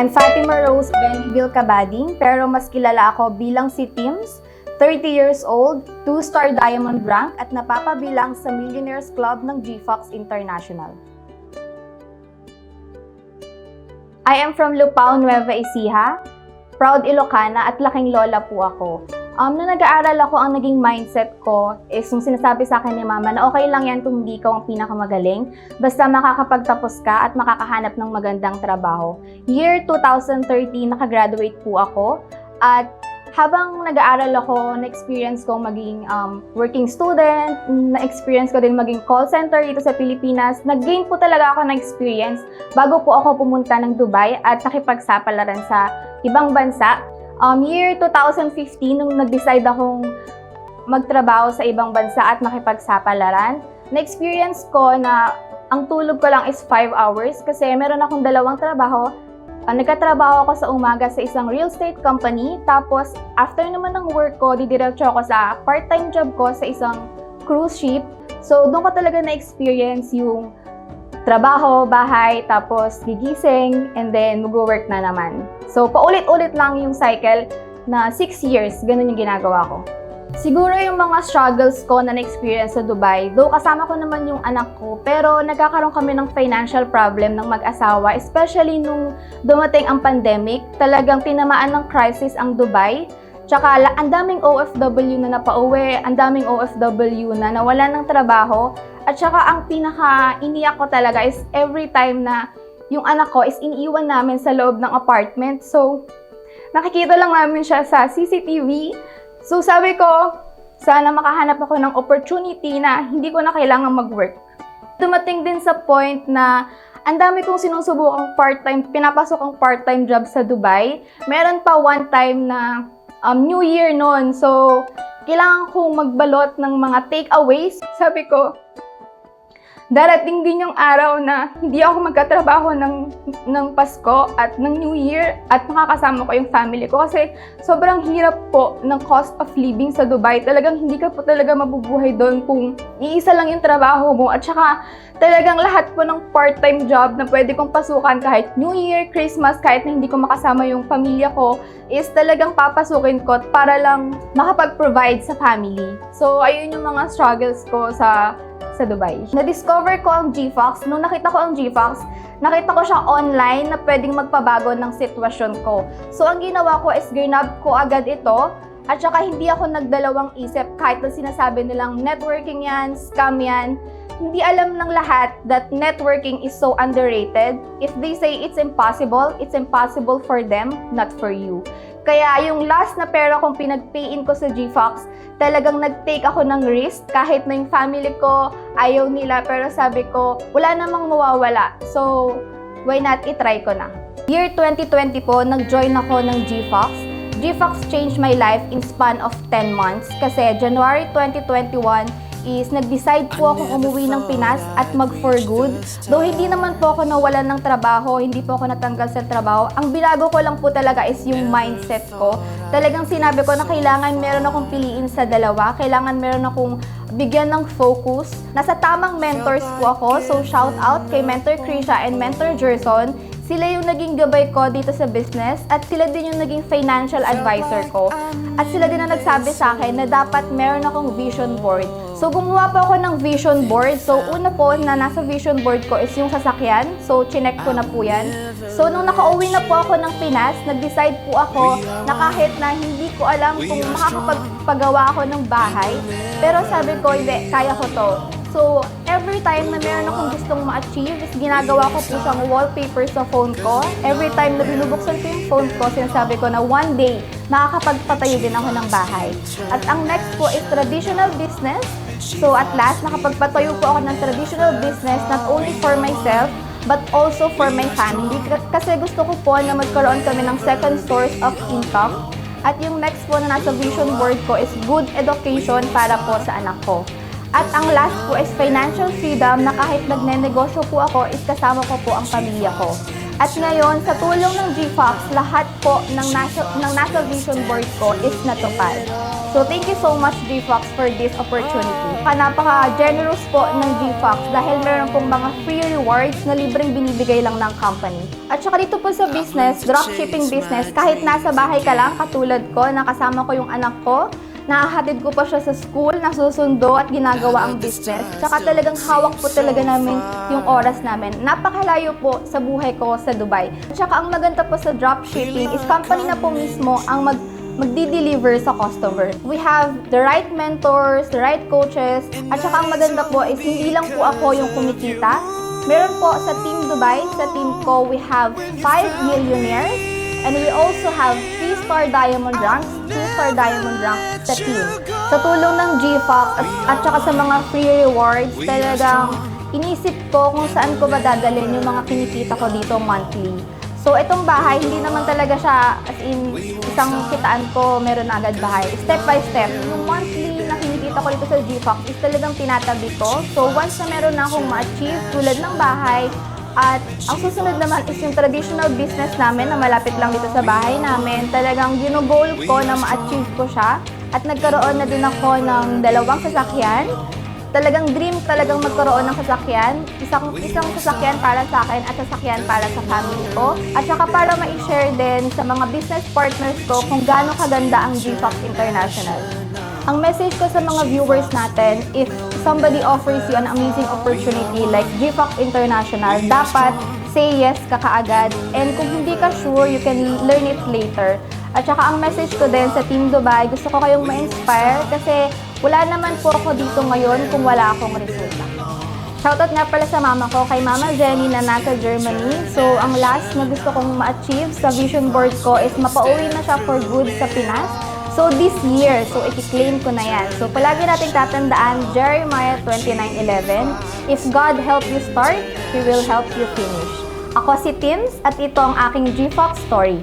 I'm Fatima Rose Benville Cabading, pero mas kilala ako bilang si Tims, 30 years old, 2-star diamond rank at napapabilang sa Millionaires Club ng GFox International. I am from Lupao, Nueva Ecija. Proud Ilocana at laking lola po ako. Um, nung nag-aaral ako, ang naging mindset ko is yung sinasabi sa akin ni mama na okay lang yan kung hindi ikaw ang pinakamagaling, basta makakapagtapos ka at makakahanap ng magandang trabaho. Year 2013, nakagraduate po ako at habang nag-aaral ako, na-experience ko maging um, working student, na-experience ko din maging call center dito sa Pilipinas. Nag-gain po talaga ako ng experience bago po ako pumunta ng Dubai at nakipagsapalaran sa ibang bansa. Um, year 2015, nung nag-decide akong magtrabaho sa ibang bansa at makipagsapalaran, na-experience ko na ang tulog ko lang is 5 hours kasi meron akong dalawang trabaho Uh, nagkatrabaho ako sa umaga sa isang real estate company. Tapos, after naman ng work ko, didiretso ako sa part-time job ko sa isang cruise ship. So, doon ko talaga na-experience yung trabaho, bahay, tapos gigising, and then mag-work na naman. So, paulit-ulit lang yung cycle na 6 years, ganun yung ginagawa ko. Siguro yung mga struggles ko na na-experience sa Dubai, though kasama ko naman yung anak ko, pero nagkakaroon kami ng financial problem ng mag-asawa, especially nung dumating ang pandemic, talagang tinamaan ng crisis ang Dubai. Tsaka ang daming OFW na napauwi, ang daming OFW na nawalan ng trabaho, at tsaka ang pinaka-iniyak ko talaga is every time na yung anak ko is iniiwan namin sa loob ng apartment. So, nakikita lang namin siya sa CCTV, So sabi ko, sana makahanap ako ng opportunity na hindi ko na kailangan mag-work. Dumating din sa point na ang dami kong sinusubukang part-time, pinapasok ang part-time job sa Dubai. Meron pa one time na um, New Year noon. So, kailangan kong magbalot ng mga takeaways. Sabi ko, darating din yung araw na hindi ako magkatrabaho ng, ng Pasko at ng New Year at makakasama ko yung family ko kasi sobrang hirap po ng cost of living sa Dubai. Talagang hindi ka po talaga mabubuhay doon kung iisa lang yung trabaho mo at saka talagang lahat po ng part-time job na pwede kong pasukan kahit New Year, Christmas, kahit na hindi ko makasama yung pamilya ko is talagang papasukin ko para lang makapag-provide sa family. So, ayun yung mga struggles ko sa sa Dubai. Na-discover ko ang GFox. Nung nakita ko ang GFox, nakita ko siya online na pwedeng magpabago ng sitwasyon ko. So, ang ginawa ko is ginab ko agad ito at saka hindi ako nagdalawang isip kahit na sinasabi nilang networking yan, scam yan. Hindi alam ng lahat that networking is so underrated. If they say it's impossible, it's impossible for them, not for you. Kaya yung last na pera kong pinag-payin ko sa GFox, talagang nag-take ako ng risk kahit na yung family ko ayaw nila pero sabi ko wala namang mawawala. So, why not i-try ko na. Year 2020 po, nag-join ako ng GFox. GFox changed my life in span of 10 months kasi January 2021 is nag-decide po akong umuwi ng Pinas at mag for good. Though hindi naman po ako nawalan ng trabaho, hindi po ako natanggal sa trabaho, ang binago ko lang po talaga is yung mindset ko. Talagang sinabi ko na kailangan meron akong piliin sa dalawa, kailangan meron akong bigyan ng focus. Nasa tamang mentors po ako, so shout out kay Mentor Krisha and Mentor Gerson. Sila yung naging gabay ko dito sa business at sila din yung naging financial advisor ko. At sila din ang nagsabi sa akin na dapat meron akong vision board. So gumawa po ako ng vision board. So una po na nasa vision board ko is yung sasakyan. So chinek ko na po yan. So nung nakauwi na po ako ng Pinas, nag-decide po ako na kahit na hindi ko alam kung makakapagpagawa ako ng bahay, pero sabi ko, hindi, kaya ko to. So, every time na meron akong gustong ma-achieve, is ginagawa ko po siyang wallpaper sa phone ko. Every time na binubuksan ko yung phone ko, sinasabi ko na one day, makakapagpatayo din ako ng bahay. At ang next po is traditional business. So, at last, nakapagpatayo po ako ng traditional business not only for myself, but also for my family. Kasi gusto ko po na magkaroon kami ng second source of income. At yung next po na nasa vision board ko is good education para po sa anak ko. At ang last po is financial freedom na kahit nagne-negosyo po ako is kasama ko po ang pamilya ko. At ngayon, sa tulong ng GFOX, lahat po ng nasa, ng nasa vision board ko is natupad. So thank you so much GFOX for this opportunity. Pa- Napaka-generous po ng GFOX dahil meron pong mga free rewards na libreng binibigay lang ng company. At saka dito po sa business, dropshipping business, kahit nasa bahay ka lang, katulad ko, nakasama ko yung anak ko, Nakahatid ko pa siya sa school, nasusundo at ginagawa ang business. Tsaka talagang hawak po talaga namin yung oras namin. Napakalayo po sa buhay ko sa Dubai. Tsaka ang maganda po sa dropshipping is company na po mismo ang mag magdi-deliver sa customer. We have the right mentors, the right coaches, at saka ang maganda po is hindi lang po ako yung kumikita. Meron po sa Team Dubai, sa team ko, we have 5 millionaires And we also have 3-star diamond ranks, 2-star diamond rank sa team. Sa tulong ng GFOC at, at saka sa mga free rewards, talagang inisip ko kung saan ko ba dadalhin yung mga kinikita ko dito monthly. So itong bahay, hindi naman talaga siya as in isang kitaan ko meron na agad bahay. Step by step, yung monthly na kinikita ko dito sa GFOC is talagang tinatabi ko. So once na meron na akong ma-achieve tulad ng bahay, at ang susunod naman is yung traditional business namin na malapit lang dito sa bahay namin. Talagang ginugol ko na ma-achieve ko siya. At nagkaroon na din ako ng dalawang sasakyan. Talagang dream talagang magkaroon ng sasakyan. Isang, isang sasakyan para sa akin at sasakyan para sa family ko. At saka para ma-share din sa mga business partners ko kung gaano kaganda ang GFOX International. Ang message ko sa mga viewers natin, if somebody offers you an amazing opportunity like GFOC International, dapat say yes ka kaagad. And kung hindi ka sure, you can learn it later. At saka ang message ko din sa Team Dubai, gusto ko kayong ma-inspire kasi wala naman po ako dito ngayon kung wala akong resulta. Shoutout nga pala sa mama ko, kay Mama Jenny na nasa Germany. So, ang last na gusto kong ma-achieve sa vision board ko is mapauwi na siya for good sa Pinas. So, this year, so i-claim ko na yan. So, palagi nating tatandaan, Jeremiah 29.11, If God help you start, He will help you finish. Ako si Tims at ito ang aking GFOX story.